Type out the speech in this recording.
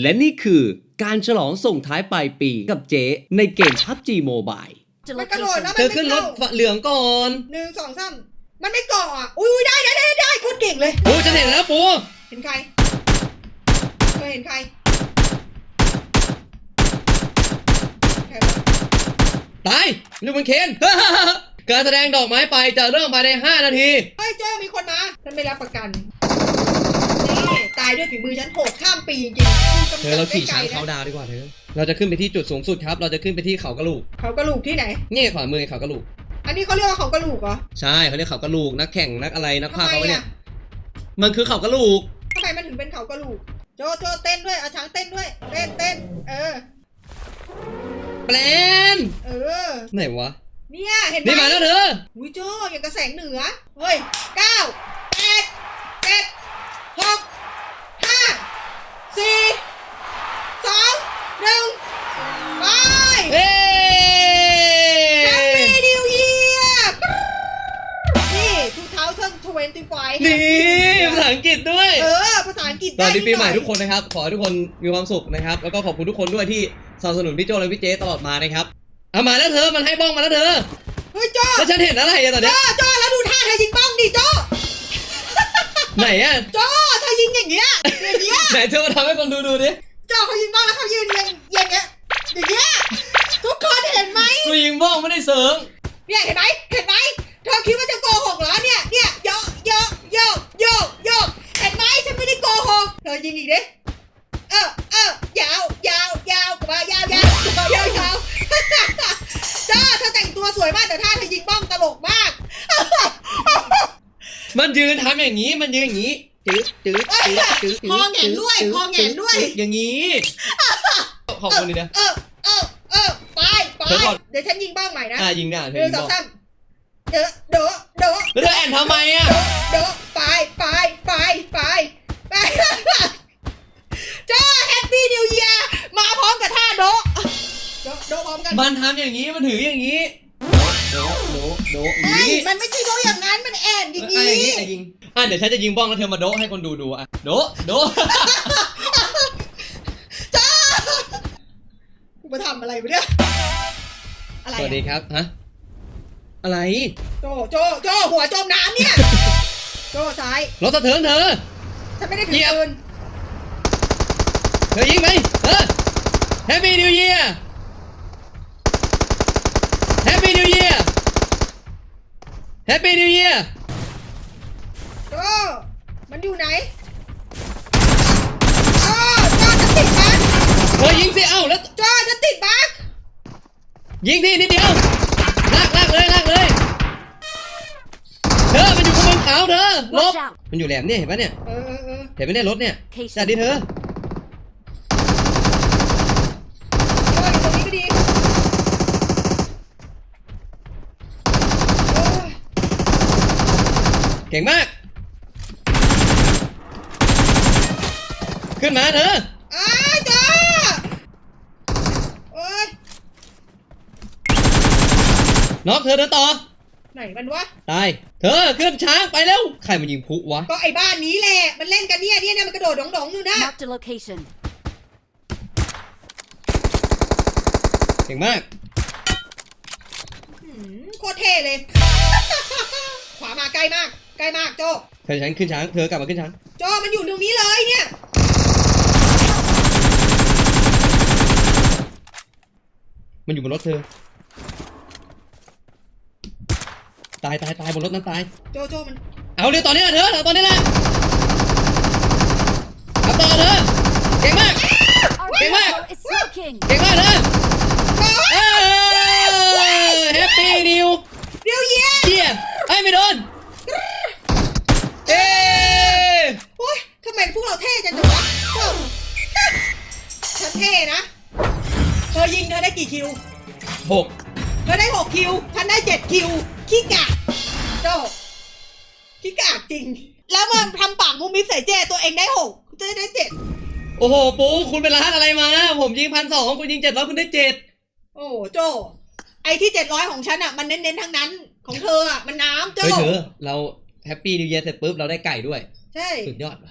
และนี่คือการฉลองส่งท้ายปลายปีกับเจ๊ในเกม PUBG Mobile มันกระโดดแล้วเธมันอขึ้นรถไม่เข้าเหลืองก่อนหนึ่งสองสามมันไม่เกาะอะอุ้ยได้ได้ได้ได้โคตรเก่งเลยปูฉันเห็นแล้วปูเห็นใครเคยเห็นใครใครวะตายลูกมันเคนการแสดงดอกไม้ไฟจะเริ่มภายใน 5 นาที เฮ้ยเจ้ามีคนมาฉันไม่รับประกันนี่ตายด้วยฝีมือฉันโหดข้ามปีจริงๆเธอเราขี่ช้างกำจัดเขาได้ไกลนะดาวดีกว่าเธอ เราจะขึ้นไปที่จุดสูงสุดครับ เราจะขึ้นไปที่เขากระลูก เขากระลูกที่ไหน นี่ขวามือเขากระลูก อันนี้เขาเรียกว่าเขากระลูกเหรอ ใช่เขาเรียกเขากระลูกนักแข่งนักอะไรนักทำพากย์ไมเขาเนี่อะยมันคือเขากระลูกทำไมมันถึงเป็นเขากระลูก โจโจเต้นด้วยเอาช้างเต้นด้วย เต้นเต้น เออแปลนเออ ไหนวะ เนี่ยเห็นไหมนี่มาแล้วเธออุ้ยโจอย่างกระแสงเหนือ เฮ้ยเก้า อังกฤษด้วย เออ ภาษาอังกฤษสวัสดีปีใหม่นิทุกคนนะครับ ขอให้ทุกคนมีความสุขนะครับ แล้วก็ขอบคุณทุกคนด้วยที่สนับสนุนพี่โจและพี่เจตลอดมานะครับเอามาแล้วเธอ มันให้บ้องมาแล้วเธอ เฮ้ยโจแล้วฉันเห็นอะไรอะตอนโจเนี้ยโจแล้วดูท่าเธอยิงป้องดิโจไหนอะโจเธอยิงอย่างเงี้ยอย่างเงี้ยไหนเธอมาทำให้คนดูดูดิโจเขายิงป้องแล้วเขายืนอย่างอย่างเงี้ยอย่างเงี้ยทุกคนเห็นไหมกูยิงบ้องไม่ได้เสริงเนี่ยเห็นไหมเห็นไหมเธอคิดว่าจะโกหกเหรอเนี่ยเนี่ยโยกโย ยิงอีกดิเออเออยาวยาวยาวกว่ายาวยาวยาวยาวยาวจ้าเธอแต่งตัวสวยมากแต่ท่าเธอยิงบ้องตลกมากมันยืนทำอย่างนี้มันยืนอย่างนี้จืดจืดจืดจืดคอแหงนด้วยคอแหงนด้วย อย่างนี้ขอบคุณดินะเออเออเออไปไปเดี๋ยวก่อนเดี๋ยวฉันยิงบ้องใหม่นะอะยิงได้หเธอนึ่ยิงงสอบ้งองสามเดอะเดอะเดอะแล้วเธอแอนทำไมอะเด โดะพร้อมกันมันทำอย่างนี้มันถืออย่างนี้โดโดโดอย่างเฮ้ยนี้มันไม่ใช่โดะอย่างนั้น มันแอนอย่างอะนี้อย่างนี้อะยิงอะเดี๋ยวฉันจะยิงบ้องแล้วเธอมาโดะให้คนดูดูอะโดะโดะจ้ากูมาทำอะไรวะเนี่ย อะไรสวัสดีอะครับฮะอะไรโจ โจ โจ หัวจมน้ำเนี่ย โจซ้าย รถสะเทินเธอ ฉันไม่ได้ถืเหยีอยบ ปืน เธอยิงไหมเออ Happy New Year Happy Happy New Year โจมันอยู่ไหนโจโจจะติดบั๊กเธอยิงสิเอ้าแล้วโจจะติดบั๊กยิงที่นิดเดียวลากลากเลยลากเลยเธอมันอยู่ข้างบนเขาเธอลบ Watch out. มันอยู่แหลมเนี่ยเห็นปะเนี่ยเออเออเออเห็นไหมเนี่ยรถเนี่ย Location. จัดดิเธอโจอยู่ตรงนี้ก็ดีโอ้ย เก่งมาก ขึ้นมาเธออ้ายโจโอ้ยน็อกเธอเดินต่อ ไหนมันวะ ตาย เธอขึ้นช้างไปเร็ว ใครมันยิงพลุวะ ก็ไอ้บ้านนี้แหละ มันเล่นกันเนี่ยเนี่ยเนี่ยมันกระโดดดองๆอยู่นะ Marked a location. เก่งมาก หืมโคตรเท่เลย ขวามาใกล้มาก ใกล้มากโจเธอฉันขึ้นช้างเธอกลับมาขึ้นช้างโจมันอยู่ตรงนี้เลยเนี่ย มันอยู่บนรถเธอ ตายตายตายบนรถนั้นตาย โจโจมันเอาเร็วตอนนี้แหละเธอเอาตอนนี้แหละเอาต่อเธอเก่งมาก Our Get back. vehicle is smoking. เก่งมากเธอโจเออ เท่นะ เธอยิงเธอได้กี่คิว หกเธอได้หกคิว ฉันได้เจ็ดคิว ขี้กากโจขี้กากจริง แล้วมาทำปากมุมมิบใส่เจตัวเองได้หกเจได้เจ็ด โอ้โหปูคุณเป็นร้านอะไรมา ผมยิงพันสองคุณยิงเจ็ดร้อยคุณได้เจ็ดโอ้โจ ไอ้ที่เจ็ดร้อยของฉันอะ มันเน้นๆทั้งนั้น ของเธออะ มันน้ำโจ เฮ้ยเธอเราแฮปปี้นิวเยียเสร็จปุ๊บเราได้ไก่ด้วย ใช่ สุดยอดว่ะ